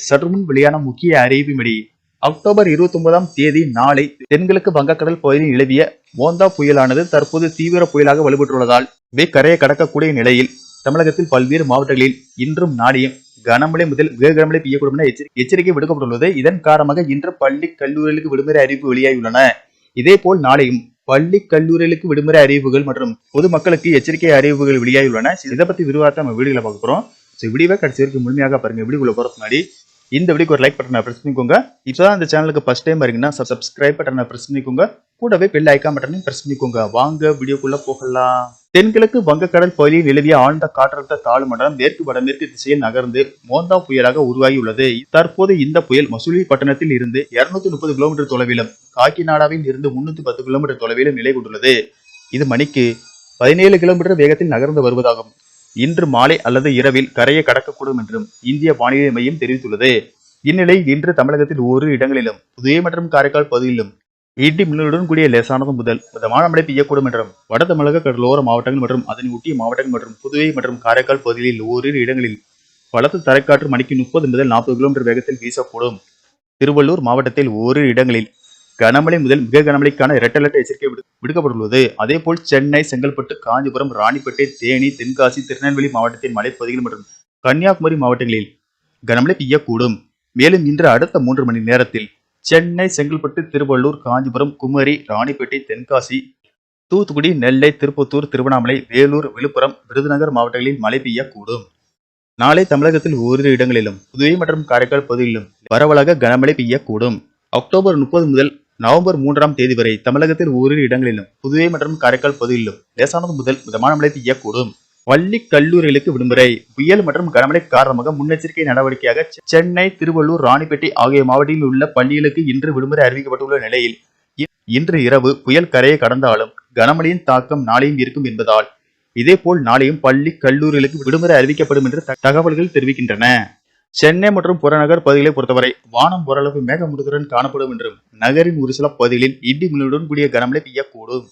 சற்றுமுன் வெளியான முக்கிய அறிவிப்பின்படி அக்டோபர் இருபத்தி ஒன்பதாம் தேதி நாளை தென்கிழக்கு வங்கக்கடல் பகுதியில் நிலவிய மோந்தா புயலானது தற்போது தீவிர புயலாக வலுப்பெற்றுள்ளதால் இவை கரையை கடக்கக்கூடிய நிலையில் தமிழகத்தில் பல்வேறு மாவட்டங்களில் இன்றும் நாளையும் கனமழை முதல் மிக கனமழை பெய்யக்கூடும் என எச்சரிக்கை விடுக்கப்பட்டுள்ளது. இதன் காரணமாக இன்று பள்ளி கல்லூரிகளுக்கு விடுமுறை அறிவிப்பு வெளியாகியுள்ளன. இதேபோல் நாளையும் பள்ளி கல்லூரிகளுக்கு விடுமுறை அறிவிப்புகள் மற்றும் பொதுமக்களுக்கு எச்சரிக்கை அறிவிப்புகள் வெளியாகியுள்ளன. இதை பத்தி விரிவாக நம்ம வீடுகளை பார்க்க போறோம். ஸோ வீடியோவை கடைசி வரைக்கும் முழுமையாக பாருங்க. வீடியோக்குள்ள போறதுக்கு முன்னாடி இந்த வீடியோக்கு ஒரு லைக் பட்டனை பிரஸ் பண்ணிக்கோங்க. இப்போதான் இந்த சேனலுக்கு ஃபஸ்ட் டைம் வரீங்கன்னா சப்ஸ்கிரைப் பட்டனை பிரஸ் பண்ணிக்கோங்க. கூடவே பெல் ஐக்கான் பட்டனையும் பிரஸ் பண்ணிக்கோங்க. வாங்க வீடியோக்குள்ள போகலாம். தென்கிழக்கு வங்கக்கடல் பகுதியில் நிலவிய ஆழ்ந்த காற்றழுத்த தாழ்வு மண்டலம் மேற்கு வடமேற்கு திசையில் நகர்ந்து மோந்தா புயலாக உருவாகியுள்ளது. தற்போது இந்த புயல் மசூலி பட்டணத்தில் இருந்து 230 முப்பது கிலோமீட்டர் தொலைவிலும் காக்கிநாடாவில் இருந்து 310 பத்து கிலோமீட்டர் தொலைவிலும் நிலை கொண்டுள்ளது. இது மணிக்கு பதினேழு கிலோமீட்டர் வேகத்தில் நகர்ந்து வருவதாகும். இன்று மாலை அல்லது இரவில் கரையை கடக்கக்கூடும் என்றும் இந்திய வானிலை மையம் தெரிவித்துள்ளது. இந்நிலையில் இன்று தமிழகத்தில் ஓரிரு இடங்களிலும் புதுவை மற்றும் காரைக்கால் பகுதியிலும் இடி மின்னலுடன் கூடிய லேசானது முதல் மிதமான மழை பெய்யக்கூடும் என்றும் வட தமிழக கடலோர மாவட்டங்கள் மற்றும் அதனை ஒட்டிய மாவட்டங்கள் மற்றும் புதுவை மற்றும் காரைக்கால் பகுதிகளில் ஓரிரு இடங்களில் பலத்த தரைக்காற்று மணிக்கு முப்பது முதல் நாற்பது கிலோமீட்டர் வேகத்தில் வீசக்கூடும். திருவள்ளூர் மாவட்டத்தில் ஓரிரு இடங்களில் கனமழை முதல் மிக கனமழைக்கான ரெட் அலர்ட் எச்சரிக்கை விடுக்கப்பட்டுள்ளது விடுக்கப்பட்டுள்ளது. அதேபோல் சென்னை செங்கல்பட்டு காஞ்சிபுரம் ராணிப்பேட்டை தேனி தென்காசி திருநெல்வேலி மாவட்டத்தின் மலைப்பகுதிகள் மற்றும் கன்னியாகுமரி மாவட்டங்களில் கனமழை பெய்யக்கூடும். மேலும் இன்று அடுத்த மூன்று மணி நேரத்தில் சென்னை செங்கல்பட்டு திருவள்ளூர் காஞ்சிபுரம் குமரி ராணிப்பேட்டை தென்காசி தூத்துக்குடி நெல்லை திருப்பத்தூர் திருவண்ணாமலை வேலூர் விழுப்புரம் விருதுநகர் மாவட்டங்களில் மழை பெய்யக்கூடும். நாளை தமிழகத்தில் ஓரிரு இடங்களிலும் புதுவை மற்றும் காரைக்கால் பகுதிகளிலும் பரவலாக கனமழை பெய்யக்கூடும். அக்டோபர் முப்பது முதல் நவம்பர் மூன்றாம் தேதி வரை தமிழகத்தில் ஓரிரு இடங்களிலும் புதுவை மற்றும் காரைக்கால் பகுதியிலும் லேசானது முதல் மிதமான மழை பெய்யக்கூடும். பள்ளி கல்லூரிகளுக்கு விடுமுறை புயல் மற்றும் கனமழை காரணமாக முன்னெச்சரிக்கை நடவடிக்கையாக சென்னை திருவள்ளூர் ராணிப்பேட்டை ஆகிய மாவட்டங்களில் உள்ள பள்ளிகளுக்கு இன்று விடுமுறை அறிவிக்கப்பட்டுள்ள நிலையில் இன்று இரவு புயல் கரையை கடந்தாலும் கனமழையின் தாக்கம் நாளையும் இருக்கும் என்பதால் இதேபோல் நாளையும் பள்ளி கல்லூரிகளுக்கு விடுமுறை அறிவிக்கப்படும் என்று தகவல்கள் தெரிவிக்கின்றன. சென்னை மற்றும் புறநகர் பகுதிகளை பொறுத்தவரை வானம் ஓரளவு மேகமுடுத்துடன் காணப்படும் என்றும் நகரின் ஒரு சில பகுதிகளில் இடி மின்னலுடன் கூடிய கனமழை பெய்யக்கூடும்.